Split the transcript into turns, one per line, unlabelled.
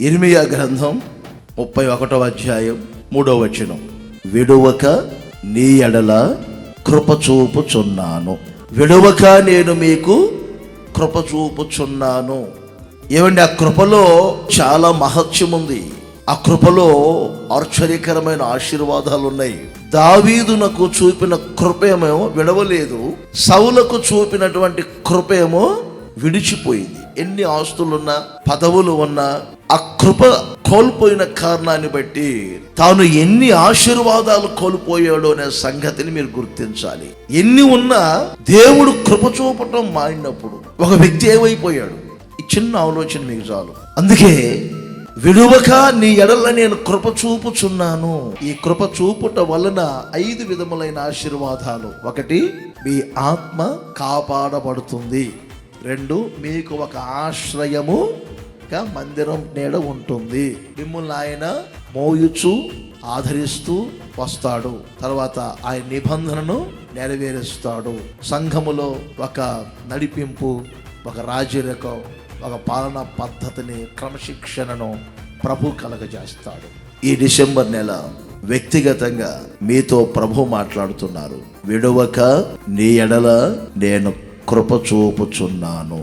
ఇర్మియా గ్రంథం ముప్పై ఒకటో అధ్యాయం మూడో వచనం. విడువక నీ ఎడల కృప చూపుచున్నాను. విడువక నేను మీకు కృప చూపుచున్నాను. ఏమండి ఆ కృపలో చాలా మహత్యం ఉంది. ఆ కృపలో ఆశ్చర్యకరమైన ఆశీర్వాదాలు ఉన్నాయి. దావీదునకు చూపిన కృపేమో విడవలేదు. సౌలకు చూపినటువంటి కృపేమో విడిచిపోయింది. ఎన్ని ఆస్తులున్నా పదవులు ఉన్నా ఆ కృప కోల్పోయిన కారణాన్ని బట్టి తాను ఎన్ని ఆశీర్వాదాలు కోల్పోయాడో అనే సంగతిని మీరు గుర్తించాలి. ఎన్ని ఉన్నా దేవుడు కృప చూపటం మారినప్పుడు ఒక వ్యక్తి ఏమైపోయాడు? ఈ చిన్న ఆలోచన మీకు చాలు. అందుకే విడువక నీ ఎడల నేను కృప చూపుచున్నాను. ఈ కృప చూపుట వలన ఐదు విధములైన ఆశీర్వాదాలు. ఒకటి మీ ఆత్మ కాపాడబడుతుంది. రెండు మీకు ఒక ఆశ్రయము మందిరం నీడ ఉంటుంది. మిమ్మల్ని ఆయన మోయుచు ఆదరిస్తూ వస్తాడు. తర్వాత ఆయన నిబంధనను నెరవేరుస్తాడు. సంఘములో ఒక నడిపింపు ఒక రాజరికం ఒక పాలనా పద్ధతిని క్రమశిక్షణను ప్రభు కలగజేస్తాడు. ఈ డిసెంబర్ నెల వ్యక్తిగతంగా మీతో ప్రభు మాట్లాడుతున్నారు. విడవక నీ ఎడల నేను కృప చూపుచున్నాను